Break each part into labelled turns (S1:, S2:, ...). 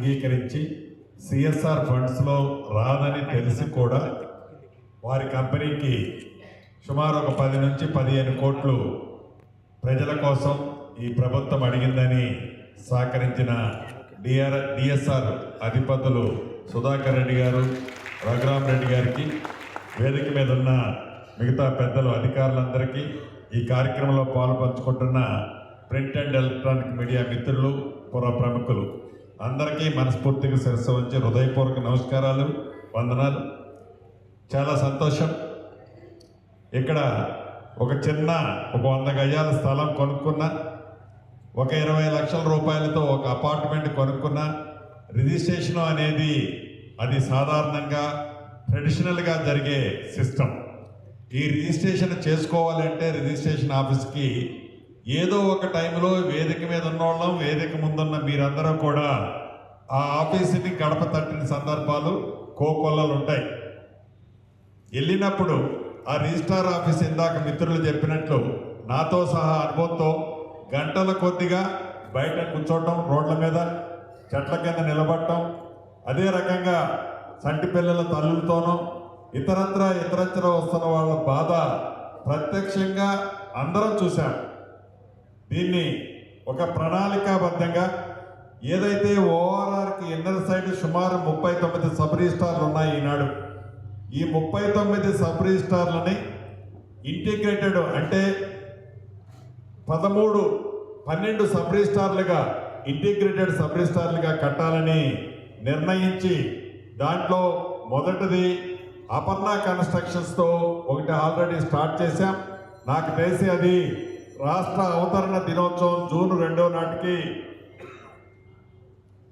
S1: అంగీకరించి సిఎస్ఆర్ ఫండ్స్లో రాదని తెలిసి కూడా వారి కంపెనీకి సుమారు ఒక పది నుంచి పదిహేను కోట్లు ప్రజల కోసం ఈ ప్రభుత్వం అడిగిందని సహకరించిన డిఆర్ డిఎస్ఆర్ అధిపతులు సుధాకర్ రెడ్డి గారు రఘురామ్ రెడ్డి గారికి వేదిక మీద ఉన్న మిగతా పెద్దలు అధికారులందరికీ ఈ కార్యక్రమంలో పాలుపంచుకుంటున్న ప్రింట్ అండ్ ఎలక్ట్రానిక్ మీడియా మిత్రులు పుర ప్రముఖులు. అందరికీ మనస్ఫూర్తిగా శిరస్సు వచ్చి హృదయపూర్వక నమస్కారాలు వందనాలు. చాలా సంతోషం. ఇక్కడ ఒక చిన్న ఒక వంద గజాల స్థలం కొనుక్కున్న ఒక ఇరవై లక్షల రూపాయలతో ఒక అపార్ట్మెంట్ కొనుక్కున్న రిజిస్ట్రేషన్ అనేది అది సాధారణంగా ట్రెడిషనల్గా జరిగే సిస్టమ్. ఈ రిజిస్ట్రేషన్ చేసుకోవాలంటే రిజిస్ట్రేషన్ ఆఫీస్కి ఏదో ఒక టైంలో వేదిక మీద ఉన్నోళ్ళం వేదిక ముందున్న మీరందరూ కూడా ఆ ఆఫీసుని గడప తట్టిన సందర్భాలు కోకొల్లలు ఉంటాయి. వెళ్ళినప్పుడు ఆ రిజిస్టార్ ఆఫీస్ ఇందాక మిత్రులు చెప్పినట్లు నాతో సహా అనుభవంతో గంటల కొద్దిగా బయట కూర్చోవటం రోడ్ల మీద చెట్ల కింద నిలబడటం అదే రకంగా సంటి పిల్లల తల్లులతోనూ ఇతరత్ర ఇతరత్ర వస్తున్న వాళ్ళ బాధ ప్రత్యక్షంగా అందరం చూశాం. దీన్ని ఒక ప్రణాళికాబద్ధంగా ఏదైతే ఓఆర్ఆర్కి ఇన్నర్ సైడ్ సుమారు ముప్పై తొమ్మిది సబ్ రిజిస్టార్లు ఉన్నాయి ఈనాడు ఈ ముప్పై తొమ్మిది సబ్ రిజిస్టార్లని ఇంటిగ్రేటెడ్ అంటే పదమూడు పన్నెండు సబ్ రిజిస్టార్లుగా ఇంటిగ్రేటెడ్ సబ్ రిజిస్టార్లుగా కట్టాలని నిర్ణయించి దాంట్లో మొదటిది అపర్ణ కన్స్ట్రక్షన్స్తో ఒకటి ఆల్రెడీ స్టార్ట్ చేశాం. నాకు తెలిసి అది రాష్ట్ర అవతరణ దినోత్సవం జూన్ రెండో నాటికి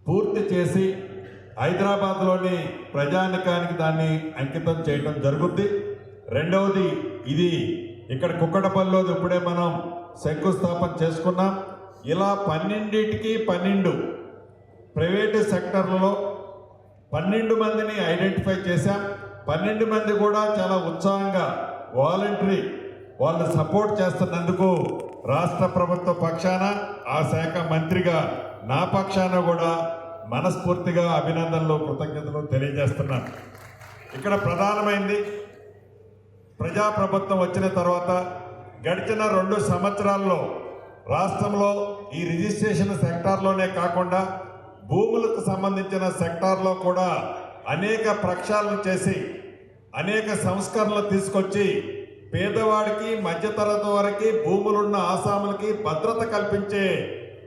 S1: పూర్తి చేసి హైదరాబాద్లోని ప్రజానికానికి దాన్ని అంకితం చేయడం జరుగుద్ది. రెండవది ఇది ఇక్కడ కుక్కడపల్లిలో ఇప్పుడే మనం శంకుస్థాపన చేసుకున్నాం. ఇలా పన్నెండింటికి పన్నెండు ప్రైవేటు సెక్టర్లలో పన్నెండు మందిని ఐడెంటిఫై చేశాం. పన్నెండు మంది కూడా చాలా ఉత్సాహంగా వాలంటరీ వాళ్ళు సపోర్ట్ చేస్తున్నందుకు రాష్ట్ర ప్రభుత్వ పక్షాన ఆ శాఖ మంత్రిగా నా పక్షాన కూడా మనస్ఫూర్తిగా అభినందనలు కృతజ్ఞతలు తెలియజేస్తున్నాను. ఇక్కడ ప్రధానమైంది ప్రజాప్రభుత్వం వచ్చిన తర్వాత గడిచిన రెండు సంవత్సరాల్లో రాష్ట్రంలో ఈ రిజిస్ట్రేషన్ సెక్టార్లోనే కాకుండా భూములకు సంబంధించిన సెక్టార్లో కూడా అనేక ప్రక్షాళన చేసి అనేక సంస్కరణలు తీసుకొచ్చి పేదవాడికి మధ్యతరగతి వారికి భూములున్న ఆసాములకి భద్రత కల్పించే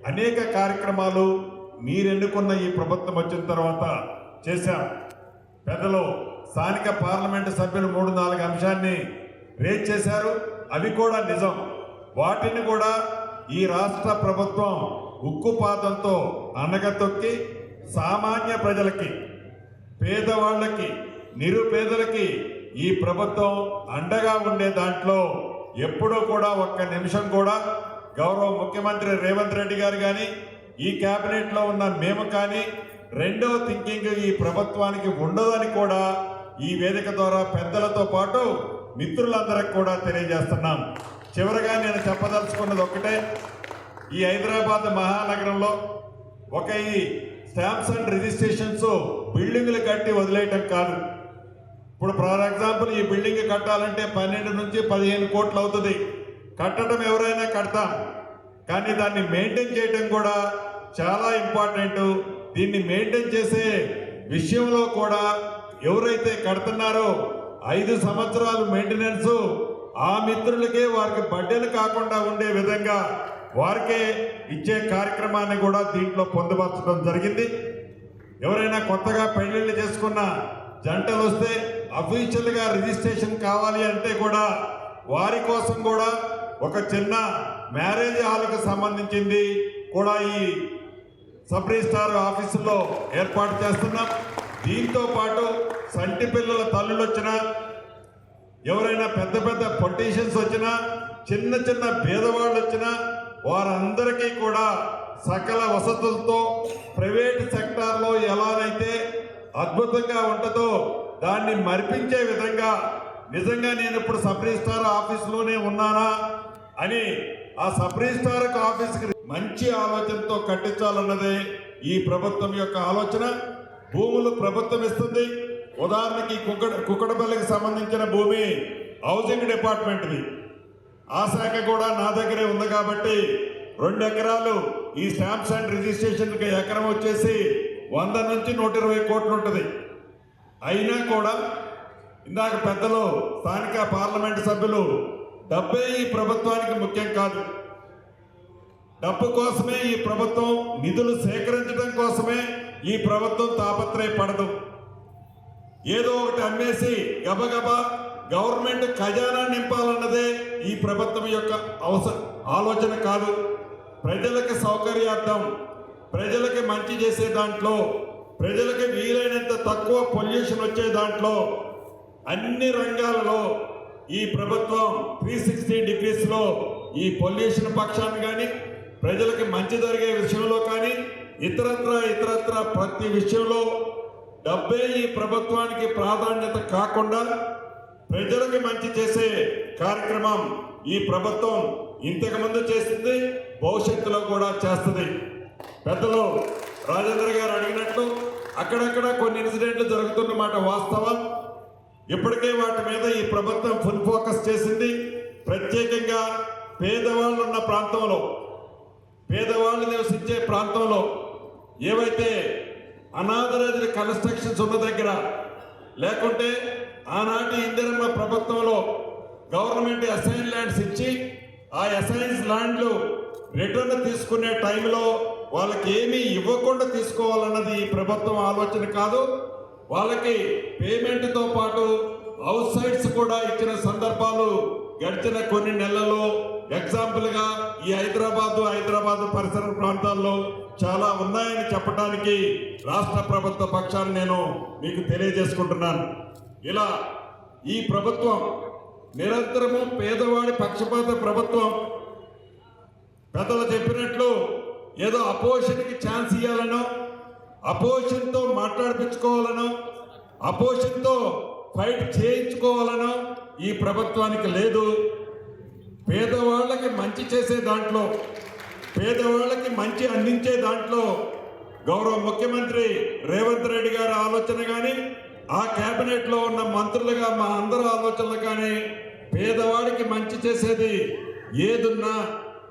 S1: అనేక కార్యక్రమాలు మీరెన్నుకున్న ఈ ప్రభుత్వం వచ్చిన తర్వాత చేశాం. పెద్దలు స్థానిక పార్లమెంటు సభ్యులు మూడు నాలుగు అంశాన్ని రేజ్ చేశారు. అవి కూడా నిజం. వాటిని కూడా ఈ రాష్ట్ర ప్రభుత్వం ఉక్కుపాతంతో అనగతొక్కి సామాన్య ప్రజలకి పేదవాళ్ళకి నిరుపేదలకి ఈ ప్రభుత్వం అండగా ఉండే దాంట్లో ఎప్పుడూ కూడా ఒక్క నిమిషం కూడా గౌరవ ముఖ్యమంత్రి రేవంత్ రెడ్డి గారు కానీ ఈ క్యాబినెట్లో ఉన్న మేము కానీ రెండో థింకింగ్ ఈ ప్రభుత్వానికి ఉండదని కూడా ఈ వేదిక ద్వారా పెద్దలతో పాటు మిత్రులందరికి కూడా తెలియజేస్తున్నాం. చివరగా నేను చెప్పదలుచుకున్నది ఒక్కటే ఈ హైదరాబాద్ మహానగరంలో ఒక ఈ స్టాంప్స్ అండ్ రిజిస్ట్రేషన్స్ బిల్డింగ్లు కట్టి వదిలేయటం కాదు. ఇప్పుడు ఫర్ ఎగ్జాంపుల్ ఈ బిల్డింగ్ కట్టాలంటే పన్నెండు నుంచి పదిహేను కోట్లు అవుతుంది. కట్టడం ఎవరైనా కడతాం. కానీ దాన్ని మెయింటైన్ చేయడం కూడా చాలా ఇంపార్టెంట్ దీన్ని మెయింటైన్ చేసే విషయంలో కూడా ఎవరైతే కడుతున్నారో ఐదు సంవత్సరాలు మెయింటెనెన్స్ ఆ మిత్రులకే వారికి బడ్డెలు కాకుండా ఉండే విధంగా వారికే ఇచ్చే కార్యక్రమాన్ని కూడా దీంట్లో పొందుపరచడం జరిగింది. ఎవరైనా కొత్తగా పెళ్ళిళ్ళు చేసుకున్న జంటలు వస్తే అఫీషియల్గా రిజిస్ట్రేషన్ కావాలి అంటే కూడా వారి కోసం కూడా ఒక చిన్న మ్యారేజ్ హాల్కి సంబంధించింది కూడా ఈ సబ్ రిజిస్టార్ ఆఫీసులో ఏర్పాటు చేస్తున్నాం. దీంతో పాటు సంటి పిల్లల తల్లులు వచ్చినా ఎవరైనా పెద్ద పెద్ద పొలిటీషియన్స్ వచ్చినా చిన్న చిన్న భేదవాళ్ళు వచ్చినా వారందరికీ కూడా సకల వసతులతో ప్రైవేట్ సెక్టార్లో ఎలానైతే అద్భుతంగా ఉంటుందో దాన్ని మరిపించే విధంగా నిజంగా నేను ఇప్పుడు సబ్ రిజిస్టార్ ఆఫీస్లోనే ఉన్నానా అని ఆ సబ్ రిజిస్టార్ ఆఫీస్కి మంచి ఆలోచనతో కట్టించాలన్నదే ఈ ప్రభుత్వం యొక్క ఆలోచన. భూములు ప్రభుత్వం ఇస్తుంది. ఉదాహరణకి కుక్కడ కుక్కడపల్లికి సంబంధించిన భూమి హౌసింగ్ డిపార్ట్మెంట్ది. ఆ శాఖ కూడా నా దగ్గరే ఉంది కాబట్టి రెండు ఎకరాలు ఈ స్టాంప్స్ అండ్ రిజిస్ట్రేషన్కి ఎకరం వచ్చేసి వంద నుంచి నూట ఇరవై కోట్లు ఉంటుంది. అయినా కూడా ఇందాక పెద్దలు స్థానిక పార్లమెంట్ సభ్యులు డబ్బే ఈ ప్రభుత్వానికి ముఖ్యం కాదు. డబ్బు కోసమే ఈ ప్రభుత్వం నిధులు సేకరించడం కోసమే ఈ ప్రభుత్వం తాపత్రయపడదు. ఏదో ఒకటి అమ్మేసి గబగబా గవర్నమెంట్ ఖజానా నింపాలన్నదే ఈ ప్రభుత్వం యొక్క అవసర ఆలోచన కాదు. ప్రజలకు సౌకర్యార్థం ప్రజలకి మంచి చేసే దాంట్లో ప్రజలకి వీలైనంత తక్కువ పొల్యూషన్ వచ్చే దాంట్లో అన్ని రంగాలలో ఈ ప్రభుత్వం త్రీ సిక్స్టీ డిగ్రీస్లో ఈ పొల్యూషన్ పక్షాన్ని కానీ ప్రజలకి మంచి జరిగే విషయంలో కానీ ఇతరత్ర ఇతరత్ర ప్రతి విషయంలో డబ్బే ఈ ప్రభుత్వానికి ప్రాధాన్యత కాకుండా ప్రజలకి మంచి చేసే కార్యక్రమం ఈ ప్రభుత్వం ఇంతకుముందు చేస్తుంది భవిష్యత్తులో కూడా చేస్తుంది. పెద్దలు రాజేంద్ర గారు అడిగినట్లు అక్కడక్కడ కొన్ని ఇన్సిడెంట్లు జరుగుతున్న మాట వాస్తవం. ఇప్పటికే వాటి మీద ఈ ప్రభుత్వం ఫుల్ ఫోకస్ చేసింది. ప్రత్యేకంగా పేదవాళ్ళు ఉన్న ప్రాంతంలో పేదవాళ్ళు నివసించే ప్రాంతంలో ఏవైతే అనాథరైజ్డ్ కన్స్ట్రక్షన్స్ ఉన్న దగ్గర లేకుంటే ఆనాటి ఇందిరమ్మ ప్రభుత్వంలో గవర్నమెంట్ అసైన్ ల్యాండ్స్ ఇచ్చి ఆ అసైన్స్ ల్యాండ్లు రిటర్న్ తీసుకునే టైంలో వాళ్ళకి ఏమీ ఇవ్వకుండా తీసుకోవాలన్నది ఈ ప్రభుత్వం ఆలోచన కాదు. వాళ్ళకి పేమెంట్తో పాటు అవుట్ సైడ్స్ కూడా ఇచ్చిన సందర్భాలు గడిచిన కొన్ని నెలల్లో ఎగ్జాంపుల్గా ఈ హైదరాబాదు హైదరాబాద్ పరిసర ప్రాంతాల్లో చాలా ఉన్నాయని చెప్పడానికి రాష్ట్ర ప్రభుత్వ పక్షాన్ని నేను మీకు తెలియజేసుకుంటున్నాను. ఇలా ఈ ప్రభుత్వం నిరంతరము పేదవాడి పక్షపాత ప్రభుత్వం. పెద్దలు చెప్పినట్లు ఏదో అపోజిషన్కి ఛాన్స్ ఇవ్వాలనో అపోజిషన్తో మాట్లాడిపించుకోవాలనో అపోజిషన్తో ఫైట్ చేయించుకోవాలనో ఈ ప్రభుత్వానికి లేదు. పేదవాళ్ళకి మంచి చేసే దాంట్లో పేదవాళ్ళకి మంచి అందించే దాంట్లో గౌరవ ముఖ్యమంత్రి రేవంత్ రెడ్డి గారి ఆలోచన కానీ ఆ క్యాబినెట్లో ఉన్న మంత్రులుగా మా అందరి ఆలోచనలు కానీ పేదవాడికి మంచి చేసేది ఏదున్నా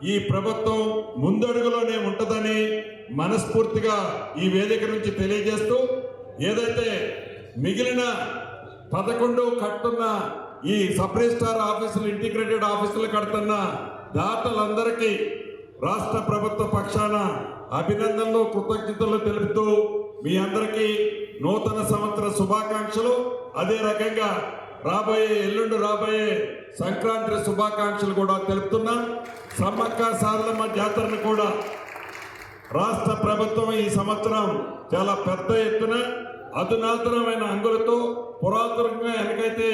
S1: ఈ ప్రభుత్వం ముందడుగులోనే ఉంటుందని మనస్ఫూర్తిగా ఈ వేదిక నుంచి తెలియజేస్తూ ఏదైతే మిగిలిన పదకొండు కట్టున్న ఈ సబ్ ఆఫీసులు ఇంటిగ్రేటెడ్ ఆఫీసులు కడుతున్న దాతలందరికీ రాష్ట్ర ప్రభుత్వ పక్షాన అభినందనలు కృతజ్ఞతలు తెలుపుతూ మీ అందరికీ నూతన సంవత్సర శుభాకాంక్షలు. అదే రకంగా రాబోయే ఎల్లుండి రాబోయే సంక్రాంతి శుభాకాంక్షలు కూడా తెలుపుతున్నా. సమ్మక్క సారలమ్మ జాతరను కూడా రాష్ట్ర ప్రభుత్వం ఈ సంవత్సరం చాలా పెద్ద ఎత్తున అధునాతనమైన అంగులతో పురాతనంగా ఎనకైతే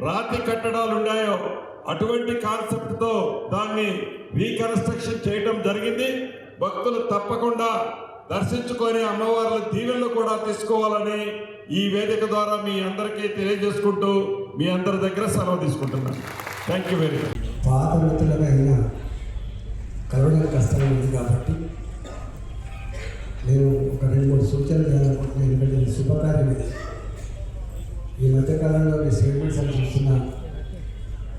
S1: రాతి కట్టడాలు ఉన్నాయో అటువంటి కాన్సెప్ట్తో దాన్ని రీకన్స్ట్రక్షన్ చేయడం జరిగింది. భక్తులు తప్పకుండా దర్శించుకొని అమ్మవార్ల దీవెనలు కూడా తీసుకోవాలని ఈ వేదిక ద్వారా మీ అందరికీ తెలియజేసుకుంటూ మీ అందరి దగ్గర సెలవు తీసుకుంటున్నాను థ్యాంక్ యూ వెరీ మచ్
S2: పాత మిత్రులుగా అయినా కరోనా కష్టం కాబట్టి నేను ఒక రెండు మూడు సూచనలు చేయాలనుకుంటున్నాను ఎందుకంటే ఇది శుభకార్యం ఇది. ఈ మధ్యకాలంలో మీ స్టేట్మెంట్స్ అని చూస్తున్నా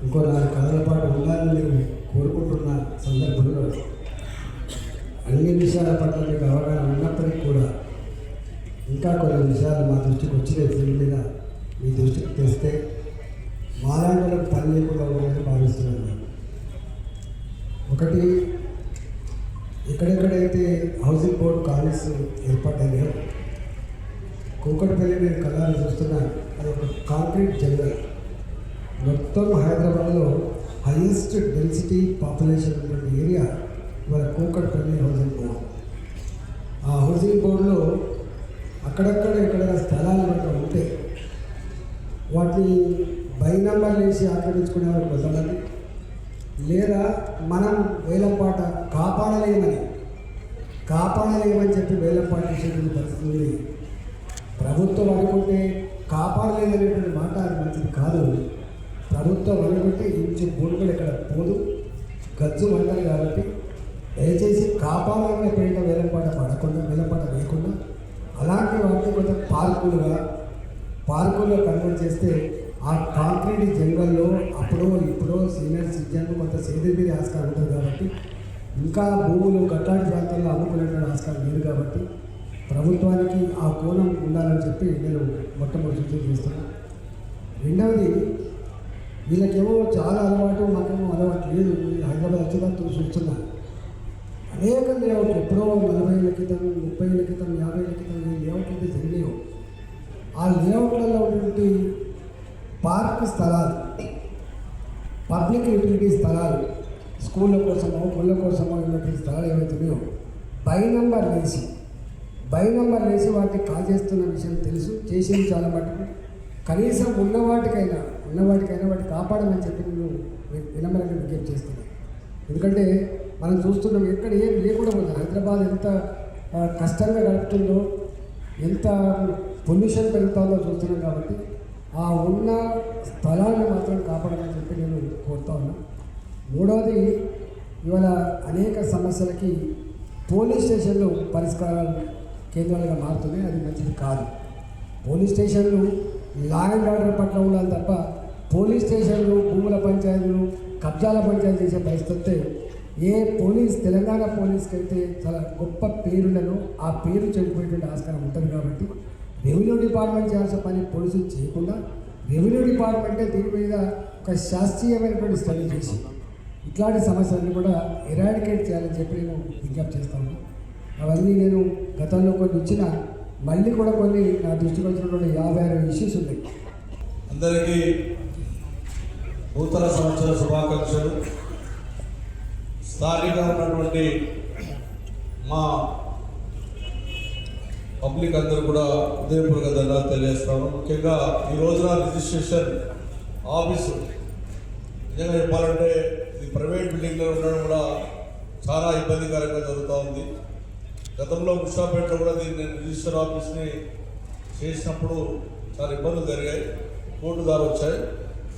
S2: ఇంకో నాలుగు కథల పాటు ఉండాలని నేను కోరుకుంటున్న సందర్భంలో అన్ని విషయాల పట్ల మీకు అవగాహన ఉన్నప్పటికీ కూడా ఇంకా కొన్ని విషయాలు మా దృష్టికి వచ్చినాయి. దీని మీద మీ దృష్టికి తెస్తే వారాంతరం పని లేకుండా ఉండాలని భావిస్తున్నాను ఒకటి ఎక్కడెక్కడైతే హౌసింగ్ బోర్డ్ కాలేజ్ ఏర్పడ్డాయో కూకట్పల్లి నేను కళాలు చూస్తున్నా అది ఒక కాంక్రీట్ జంగల్. మొత్తం హైదరాబాద్లో హైయెస్ట్ డెన్సిటీ పాపులేషన్ ఉన్నటువంటి ఏరియా ఇవాళ కూకట్పల్లి హౌసింగ్ బోర్డ్. ఆ హౌసింగ్ బోర్డులో అక్కడక్కడ ఎక్కడైనా స్థలాలు కనుక ఉంటే వాటిని బై నంబర్లు వేసి ఆక్రమించుకునేవారు కొంతమంది. లేదా మనం వేలంపాట కాపాడలేమని కాపాడలేమని చెప్పి వేలంపాట చేసేటువంటి పరిస్థితుంది ప్రభుత్వం అనుకుంటే కాపాడలేదనేటువంటి మాట అది మంచిది కాదు. ప్రభుత్వం అనుకుంటే ఇంచు భూములు ఇక్కడ పోదు గజ్జు అంటారు కాబట్టి. దయచేసి కాపాడాలనే పేరిట వేలంపాట పడకుండా వేలంపాట వేయకుండా అలాంటి వాటిని కొంచెం పార్కులుగా పార్కుల్లో కన్వర్ట్ చేస్తే ఆ కాంక్రీట్ జంగల్లో అప్పుడో ఇప్పుడో సీనియర్ సిటిజన్ కొంత సేదీ ఆస్కారం ఉంటుంది కాబట్టి ఇంకా భూములు కట్టాడి ప్రాంతాల్లో అమ్ముకునేటువంటి ఆస్కారం లేదు కాబట్టి ప్రభుత్వానికి ఆ కోణం ఉండాలని చెప్పి నేను మొట్టమొదటి సూచన చేస్తున్నాను రెండవది వీళ్ళకేమో చాలా అలవాటు మాకేమో అలవాటు లేదు. హైదరాబాద్ వచ్చేదాన్ని చూస్తున్నా అనేక లేఅవుట్లు ఎప్పుడో నలభై ఏళ్ళ క్రితం ముప్పై ఏళ్ళ క్రితం యాభై ఏళ్ళ క్రితం లేఅవుట్లు అయితే జరిగేవు ఆ లేఅవుట్లలో ఉన్నటువంటి పార్క్ స్థలాలు. పబ్లిక్ యూటిలిటీ స్థలాలు. స్కూళ్ళ కోసమో గుళ్ళ కోసమో ఉన్నటువంటి స్థలాలు ఏవైతున్నాయో బై నంబర్ వేసి బై నంబర్ వేసి వాటిని కాజేస్తున్న విషయం తెలుసు. చేసేది చాలా మటుకు. కనీసం ఉన్నవాటికైనా ఉన్నవాటికైనా వాటిని కాపాడమని చెప్పి నేను వి- వినమ్రంగా విజ్ఞప్తి చేస్తున్నాను. ఎందుకంటే మనం చూస్తున్నాం ఎక్కడ ఏం లేకుండా ఉంది హైదరాబాద్ ఎంత కష్టంగా గడుపుతుందో ఎంత పొల్యూషన్ పెరుగుతుందో చూస్తున్నాం కాబట్టి ఆ ఉన్న స్థలాన్ని మాత్రం కాపాడమని చెప్పి నేను కోరుతా ఉన్నా. మూడవది ఇవాళ అనేక సమస్యలకి పోలీస్ స్టేషన్లు పరిష్కారాలు కేంద్రాలుగా మారుతున్నాయి అది మంచిది కాదు. పోలీస్ స్టేషన్లు లా అండ్ ఆర్డర్ పట్ల ఉండాలి తప్ప పోలీస్ స్టేషన్లు భూముల పంచాయతీలు కబ్జాల పంచాయతీ చేసే పరిస్థితి వస్తే ఏ పోలీస్ తెలంగాణ పోలీస్కి అయితే చాలా గొప్ప పేరులను ఆ పేరు చెడిపోయేటువంటి ఆస్కారం ఉంటుంది కాబట్టి రెవెన్యూ డిపార్ట్మెంట్ చేయాల్సిన పని పోలీసులు చేయకుండా రెవెన్యూ డిపార్ట్మెంటే దీని మీద ఒక శాస్త్రీయమైనటువంటి స్టడీ చేసి ఇట్లాంటి సమస్యలను కూడా ఎరాడికేట్ చేయాలని చెప్పి నేను విజ్ఞప్తి చేస్తాను అవన్నీ నేను గతంలో కొన్ని ఇచ్చిన మళ్ళీ కూడా కొన్ని నా దృష్టికి వచ్చినటువంటి యాభై ఆరు ఇష్యూస్ ఉన్నాయి.
S3: అందరికీ నూతన సంవత్సర శుభాకాంక్షలు. స్థానికంగా ఉన్నటువంటి మా పబ్లిక్ అందరూ కూడా ఉదయపూర్వక ధన్యవాదాలు తెలియజేస్తాను ముఖ్యంగా ఈ రోజున రిజిస్ట్రేషన్ ఆఫీసు నిజంగా చెప్పాలంటే ఇది ప్రైవేట్ బిల్డింగ్లో ఉండడం కూడా చాలా ఇబ్బందికరంగా జరుగుతూ ఉంది. గతంలో ముషాపేటలో కూడా దీన్ని నేను రిజిస్టర్ ఆఫీస్ని చేసినప్పుడు చాలా ఇబ్బందులు జరిగాయి. కోర్టు దారు వచ్చాయి.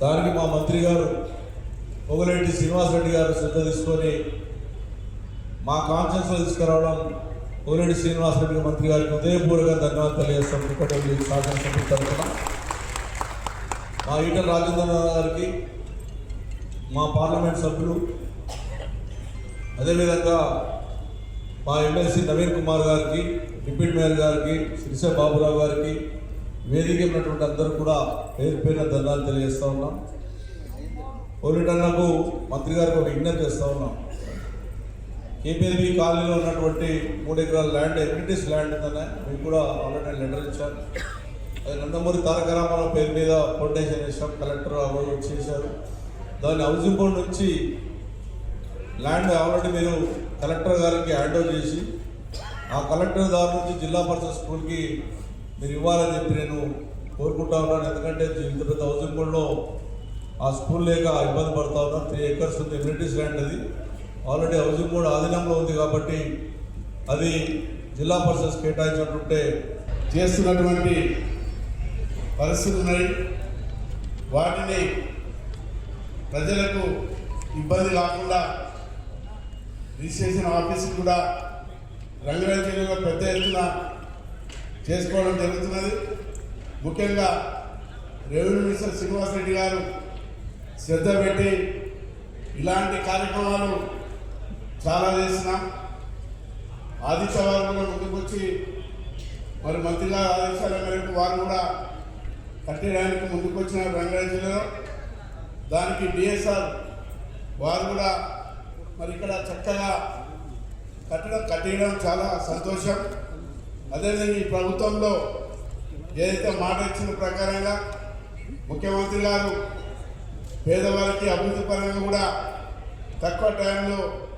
S3: దానికి మా మంత్రి గారు పొగలేటి శ్రీనివాసరెడ్డి గారు శ్రద్ధ తీసుకొని మా కాన్షియన్స్లో తీసుకురావడం పొగలేటి శ్రీనివాసరెడ్డి మంత్రి గారికి హృదయపూర్వక ధన్యవాదాలు తెలియజేస్తాం. కుక్కటల్లి శాసనసభ్యుల తరఫున మా ఈటల రాజేంద్ర గారికి మా పార్లమెంట్ సభ్యులు అదేవిధంగా మా ఎమ్మెల్సీ నవీన్ కుమార్ గారికి డిప్యూటీ మేయర్ గారికి శ్రీశ బాబురావు గారికి వేదిక ఉన్నటువంటి అందరూ కూడా పేరు పేరున ధన్యాలు తెలియజేస్తూ ఉన్నాం. పోలీటర్లకు మంత్రి గారికి ఒక విజ్ఞప్తి చేస్తూ ఉన్నాం. కేపీఎల్బీ కాలనీలో ఉన్నటువంటి మూడు ఎకరాల ల్యాండ్ ఎక్విటీస్ ల్యాండ్ ఉందనే మీకు కూడా ఆల్రెడీ లెటర్ ఇచ్చాను అది నందమూరి తారక రామారావు పేరు మీద ఫౌండేషన్ ఇస్తాం కలెక్టర్ అవార్డు చేశారు. దాన్ని హౌసింగ్ బోర్డు నుంచి ల్యాండ్ ఆల్రెడీ మీరు కలెక్టర్ గారికి హ్యాండ్ ఓవర్ చేసి ఆ కలెక్టర్ దారి నుంచి జిల్లా పరిషత్ స్కూల్కి మీరు ఇవ్వాలని చెప్పి నేను కోరుకుంటా ఉన్నాను. ఎందుకంటే ఇంత పెద్ద హౌసింగ్ బోర్డులో ఆ స్కూల్ లేక ఇబ్బంది పడతా ఉన్నాను త్రీ ఎకర్స్ ఉంది ఎమ్యూనిటీస్ ల్యాండ్ అది. ఆల్రెడీ హౌసింగ్ బోర్డు ఆధీనంలో ఉంది కాబట్టి అది జిల్లా పరిషత్ కేటాయించినట్టుంటే
S4: చేస్తున్నటువంటి పరిస్థితులు ఉన్నాయి. వాటిని ప్రజలకు ఇబ్బంది కాకుండా రిజిస్ట్రేషన్ ఆఫీస్కి కూడా రంగరంజీలుగా పెద్ద ఎత్తున చేసుకోవడం జరుగుతున్నది. ముఖ్యంగా రెవెన్యూ మినిస్టర్ శ్రీనివాసరెడ్డి గారు శ్రద్ధ పెట్టి ఇలాంటి కార్యక్రమాలు చాలా చేసినాం. ఆదిత్యవారు కూడా ముందుకొచ్చి మరి మంత్రిగా గారి ఆదేశాల మేరకు వారు కూడా కట్టేయడానికి ముందుకొచ్చిన రంగారెడ్డి జిల్లాలో. దానికి డిఎస్ఆర్ వారు కూడా మరి ఇక్కడ చక్కగా కట్టడం కట్టేయడం చాలా సంతోషం. అదేవిధంగా ఈ ప్రభుత్వంలో ఏదైతే మాట ఇచ్చిన ప్రకారంగా ముఖ్యమంత్రి గారు పేదవారికి అభివృద్ధి పరంగా కూడా తక్కువ టైంలో